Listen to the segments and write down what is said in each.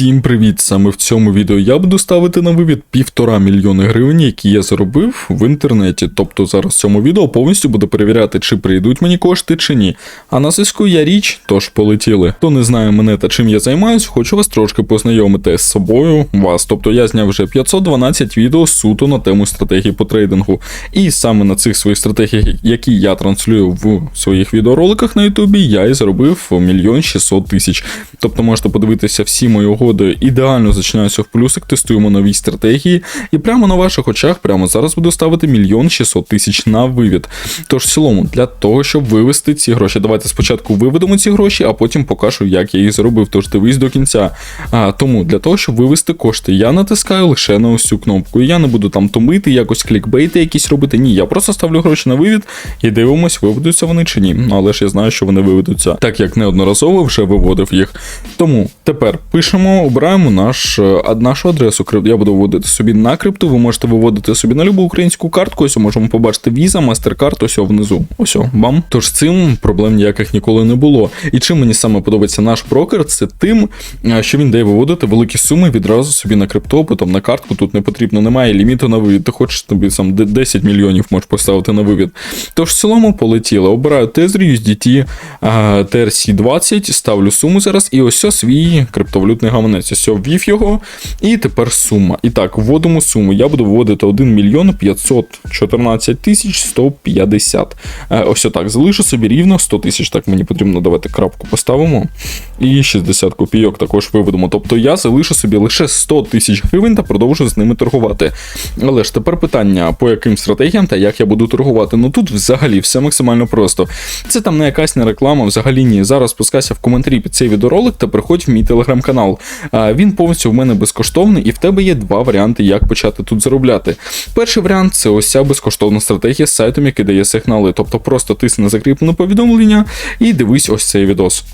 Всім привіт! Саме в цьому відео я буду ставити на вивід півтора мільйони гривень, які я заробив в інтернеті. Тобто зараз в цьому відео повністю буду перевіряти, чи прийдуть мені кошти, чи ні. А на зв'язку я річ, тож полетіли. Хто не знає мене та чим я займаюсь, хочу вас трошки познайомити з собою вас. Тобто я зняв вже 512 відео суто на тему стратегії по трейдингу. І саме на цих своїх стратегіях, які я транслюю в своїх відеороликах на Ютубі, я і заробив мільйон 600 тисяч. Тобто можете подивитися всі мої угоди ідеально зачинаються в плюсик, тестуємо нові стратегії, і прямо на ваших очах, прямо зараз буду ставити мільйон 600 тисяч на вивід. Тож, в цілому, для того, щоб вивести ці гроші, давайте спочатку виведемо ці гроші, а потім покажу, як я їх зробив. Тож дивись до кінця. А, Тому для того, щоб вивести кошти, я натискаю лише на ось цю кнопку. Я не буду там томити, якось клікбейти якісь робити. Ні, я просто ставлю гроші на вивід і дивимось, виведуться вони чи ні. Ну, але ж я знаю, що вони виведуться, так як неодноразово вже виводив їх. Тому тепер пишемо, обираємо наш, е, нашу адресу. Я буду вводити собі на крипту. Ви можете виводити собі на любу українську картку. Ось можемо побачити Visa, MasterCard, ось внизу. Ось бам. Тож з цим проблем ніяких ніколи не було. І чим мені саме подобається наш брокер, це тим, е, що він дає виводити великі суми відразу собі на крипту, або там на картку. Тут не потрібно, немає ліміту на вивід. Ти хочеш тобі сам 10 мільйонів можеш поставити на вивід. Тож в цілому полетіли. Обираю Tether, USDT, е, TRC20, ставлю суму зараз, і ось свій криптовалютний гаманець. Ось ввів його, і тепер сума. І так, вводимо суму. Я буду вводити 1 мільйон 514 тисяч 150. Е, Ось отак. Залишу собі рівно 100 тисяч. Так, мені потрібно давати крапку поставимо. І 60 копійок також виведемо. Тобто я залишу собі лише 100 тисяч гривень та продовжу з ними торгувати. Але ж тепер питання, по яким стратегіям та як я буду торгувати. Ну тут взагалі все максимально просто. Це там не якась не реклама, взагалі ні. Зараз спускайся в коментарі під цей відеоролик та приходь в мій телеграм-канал. Він повністю в мене безкоштовний, і в тебе є два варіанти, як почати тут заробляти. Перший варіант це ось ця безкоштовна стратегія з сайтом, який дає сигнали. Тобто просто тисни на закріплене повідомлення і дивись ось цей відос.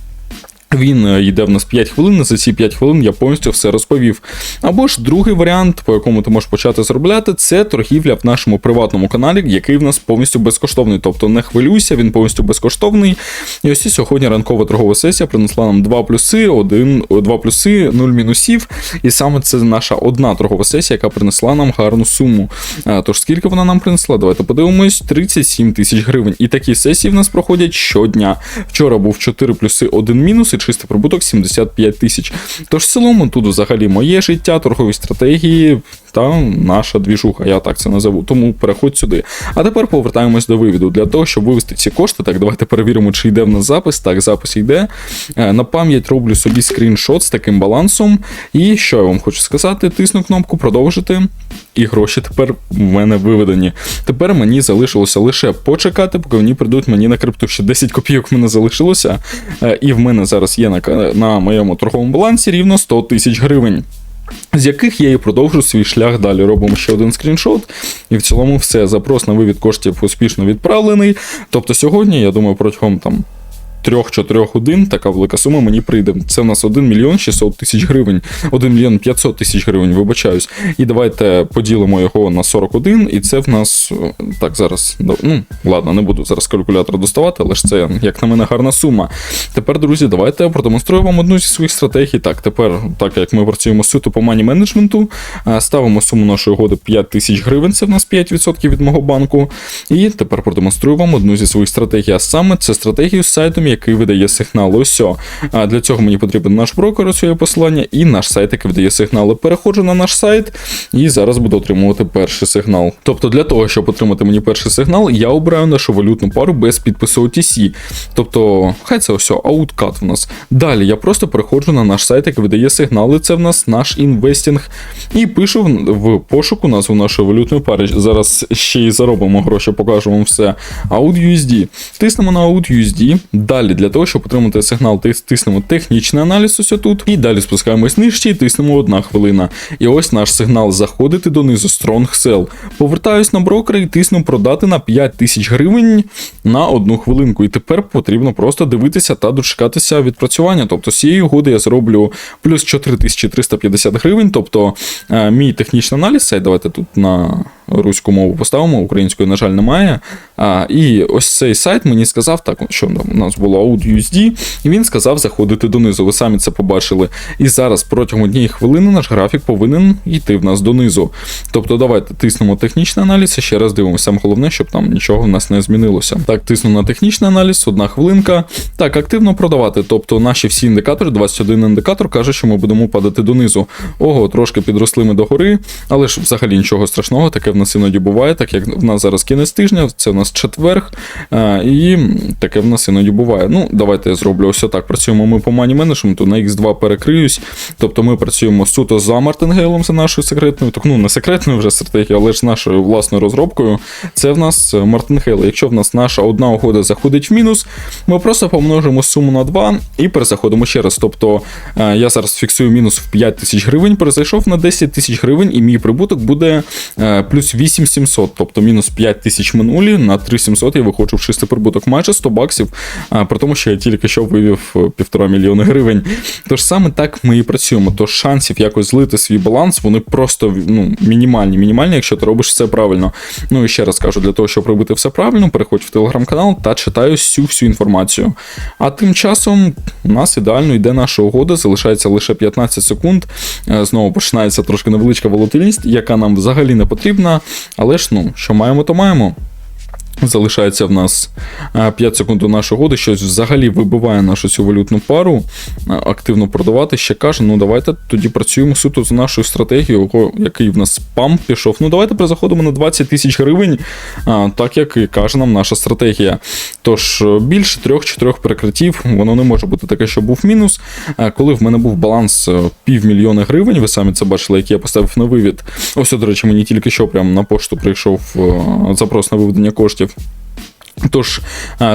Він е, йде в нас 5 хвилин, за ці 5 хвилин я повністю все розповів. Або ж другий варіант, по якому ти можеш почати заробляти, це торгівля в нашому приватному каналі, який в нас повністю безкоштовний. Тобто не хвилюйся, він повністю безкоштовний. І ось і сьогодні ранкова торгова сесія принесла нам 2 плюси, 1, 2 плюси, 0 мінусів. І саме це наша одна торгова сесія, яка принесла нам гарну суму. Тож скільки вона нам принесла? Давайте подивимось: 37 тисяч гривень. І такі сесії в нас проходять щодня. Вчора був 4 плюси, 1 мінус і чистий прибуток 75 тисяч. Тож в цілому тут взагалі моє життя, торгові стратегії та наша двіжуха, я так це назову. Тому переходь сюди. А тепер повертаємось до вивіду. Для того, щоб вивести ці кошти, так давайте перевіримо, чи йде в нас запис. Так, запис йде. Е, На пам'ять роблю собі скріншот з таким балансом. І що я вам хочу сказати? Тисну кнопку продовжити. І гроші тепер в мене виведені. Тепер мені залишилося лише почекати, поки вони прийдуть мені на крипту. Ще 10 копійок в мене залишилося. Е, І в мене зараз є на, на моєму торговому балансі рівно 100 тисяч гривень. З яких я і продовжу свій шлях далі. Робимо ще один скріншот, і в цілому все. Запрос на вивід коштів успішно відправлений. Тобто сьогодні, я думаю, протягом там. 3-4 годин така велика сума мені прийде. Це в нас 1 мільйон 600 тисяч гривень, 1 мільйон 500 тисяч гривень, вибачаюсь. І давайте поділимо його на 41, і це в нас е, так зараз. Ну ладно, не буду зараз калькулятор доставати, але ж це, як на мене, гарна сума. Тепер, друзі, давайте продемонструю вам одну зі своїх стратегій. Так, тепер, так як ми працюємо суто по мані менеджменту, е, ставимо суму нашої угоди 5 тисяч гривень, це в нас 5% від мого банку. І тепер продемонструю вам одну зі своїх стратегій. А саме це стратегію з сайтом, який видає сигнали. Ось. Для цього мені потрібен наш брокер, ось є посилання, і наш сайт, який видає сигнали. Переходжу на наш сайт і зараз буду отримувати перший сигнал. Тобто, для того, щоб отримати мені перший сигнал, я обираю нашу валютну пару без підпису OTC. Тобто, хай це ось ауткат в нас. Далі я просто переходжу на наш сайт, який видає сигнали. Це в нас наш інвестінг. І пишу в, пошуку назву нашої валютної пари. Зараз ще й заробимо гроші, покажу вам все. AUD-USD. Тиснемо на AUD-USD. Далі для того, щоб отримати сигнал, тиснемо технічний аналіз ось тут. І далі спускаємось нижче і тиснемо одна хвилина. І ось наш сигнал заходити донизу Strong Sell. Повертаюсь на брокера і тисну продати на 5 тисяч гривень на одну хвилинку. І тепер потрібно просто дивитися та дочекатися відпрацювання. Тобто з цієї угоди я зроблю плюс 4350 гривень. Тобто е, мій технічний аналіз, це давайте тут на руську мову поставимо, української, на жаль, немає. А, і ось цей сайт мені сказав, так, що у нас було AudUSD, і він сказав заходити донизу. Ви самі це побачили. І зараз протягом однієї хвилини наш графік повинен йти в нас донизу. Тобто, давайте тиснемо технічний аналіз і ще раз дивимося. Саме головне, щоб там нічого в нас не змінилося. Так, тисну на технічний аналіз, одна хвилинка. Так, активно продавати. Тобто наші всі індикатори, 21 індикатор каже, що ми будемо падати донизу. Ого, трошки підросли ми до гори, але ж взагалі нічого страшного, таке в нас іноді буває, так як в нас зараз кінець тижня, це в нас четверг, і таке в нас іноді буває. Ну, давайте я зроблю ось так. Працюємо ми по мані менеджменту, на X2 перекриюсь. Тобто ми працюємо суто за Мартингейлом, за нашою секретною, так, ну не секретною вже стратегією, але ж нашою власною розробкою. Це в нас Мартингейл. Якщо в нас наша одна угода заходить в мінус, ми просто помножимо суму на 2 і перезаходимо ще раз. Тобто е, я зараз фіксую мінус в 5 тисяч гривень, перезайшов на 10 тисяч гривень, і мій прибуток буде е, плюс 8700, тобто мінус 5 тисяч минулі на 3700 я виходжу в чистий прибуток майже 100 баксів, при тому, що я тільки що вивів е, півтора мільйони гривень. Тож саме так ми і працюємо. Тож шансів якось злити свій баланс, вони просто ну, мінімальні, мінімальні, якщо ти робиш все правильно. Ну і ще раз кажу, для того, щоб робити все правильно, переходь в телеграм-канал та читаю всю всю інформацію. А тим часом у нас ідеально йде наша угода, залишається лише 15 секунд. Е, Знову починається трошки невеличка волатильність, яка нам взагалі не потрібна. Але ж ну, що маємо, то маємо. Залишається в нас е, 5 секунд до нашої угоди, щось взагалі вибиває нашу цю валютну пару, е, активно продавати. Ще каже, ну давайте тоді працюємо суто з нашою стратегією, який в нас памп пішов. Ну давайте перезаходимо на 20 тисяч гривень, е, так як і каже нам наша стратегія. Тож е, більше трьох-чотирьох перекриттів, воно не може бути таке, що був мінус. Е, Коли в мене був баланс е, півмільйона гривень, ви самі це бачили, який я поставив на вивід. Ось, до речі, мені тільки що прямо на пошту прийшов е, запрос на виведення коштів. Тож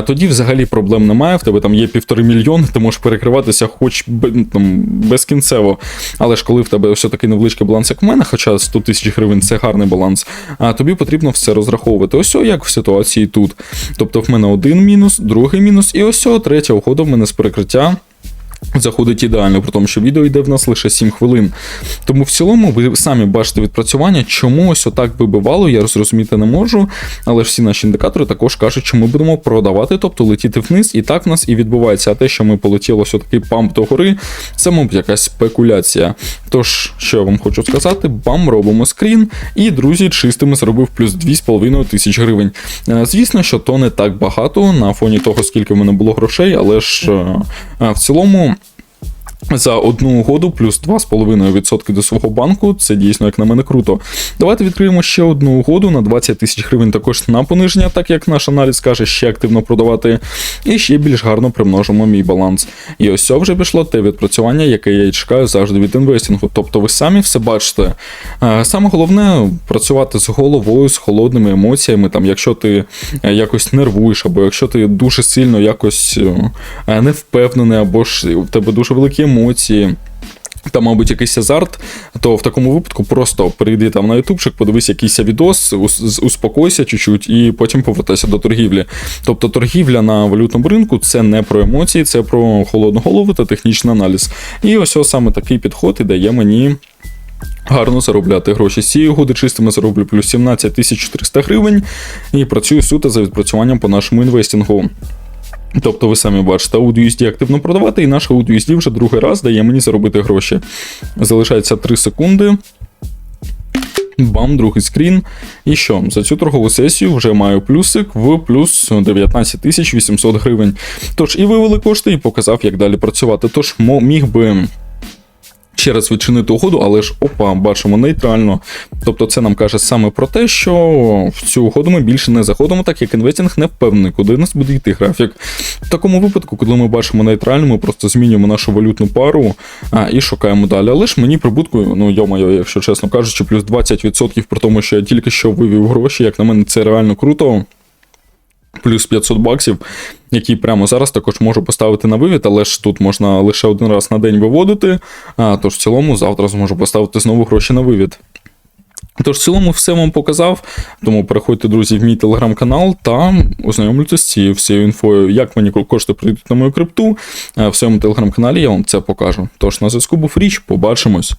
тоді взагалі проблем немає. В тебе там є півтори мільйони, ти можеш перекриватися хоч ну, там, безкінцево. Але ж коли в тебе ось такий невеличкий баланс, як в мене, хоча 100 тисяч гривень це гарний баланс, а тобі потрібно все розраховувати. Ось о, як в ситуації тут. Тобто в мене один мінус, другий мінус, і ось третя угода в мене з перекриття. Заходить ідеально, при тому, що відео йде в нас лише 7 хвилин. Тому в цілому ви самі бачите відпрацювання, чому ось отак вибивало, я зрозуміти не можу. Але ж всі наші індикатори також кажуть, що ми будемо продавати, тобто летіти вниз, і так в нас і відбувається. А те, що ми полетіло ось такий памп до гори, це, мабуть, якась спекуляція. Тож, що я вам хочу сказати, бам, робимо скрін, і друзі, чистими зробив плюс 2,5 тисяч гривень. Е, Звісно, що то не так багато на фоні того, скільки в мене було грошей, але ж е, е, в цілому. За одну угоду плюс 2,5% до свого банку. Це дійсно, як на мене, круто. Давайте відкриємо ще одну угоду на 20 тисяч гривень також на пониження, так як наш аналіз каже, ще активно продавати. І ще більш гарно примножимо мій баланс. І ось це вже пішло те відпрацювання, яке я і чекаю завжди від інвестингу. Тобто ви самі все бачите. Е, Саме головне працювати з головою, з холодними емоціями. Там, якщо ти е, якось нервуєш, або якщо ти дуже сильно якось е, не впевнений, або ж у тебе дуже великі емоції. Та, мабуть, якийсь азарт, то в такому випадку просто перейди там на ютубчик, подивись якийсь відос, успокойся чуть-чуть і потім повертайся до торгівлі. Тобто торгівля на валютному ринку це не про емоції, це про холодну голову та технічний аналіз. І ось ось саме такий підход і дає мені. Гарно заробляти гроші. З цієї угоди чистими зароблю плюс 17 тисяч 400 гривень і працюю суто за відпрацюванням по нашому інвестингу. Тобто ви самі бачите, AudioUSD активно продавати, і наш AudioUSD вже другий раз дає мені заробити гроші. Залишається 3 секунди. Бам, другий скрін. І що? За цю торгову сесію вже маю плюсик в плюс 19 тисяч 800 гривень. Тож і вивели кошти, і показав, як далі працювати. Тож міг би. Ще раз відчинити угоду, але ж опа, бачимо нейтрально. Тобто це нам каже саме про те, що в цю угоду ми більше не заходимо, так як інвестинг не впевнений, куди нас буде йти графік. В такому випадку, коли ми бачимо нейтрально, ми просто змінюємо нашу валютну пару а, і шукаємо далі. Але ж мені прибутку, ну йо-моє, якщо чесно кажучи, плюс 20% при тому, що я тільки що вивів гроші, як на мене, це реально круто. Плюс 500 баксів, які прямо зараз також можу поставити на вивід, але ж тут можна лише один раз на день виводити. А, тож в цілому завтра зможу поставити знову гроші на вивід. Тож, в цілому, все вам показав. Тому переходьте, друзі, в мій телеграм-канал та ознайомлюйтесь з цією всією інфою, як мені кошти прийдуть на мою крипту. В своєму телеграм-каналі я вам це покажу. Тож на зв'язку був річ, побачимось.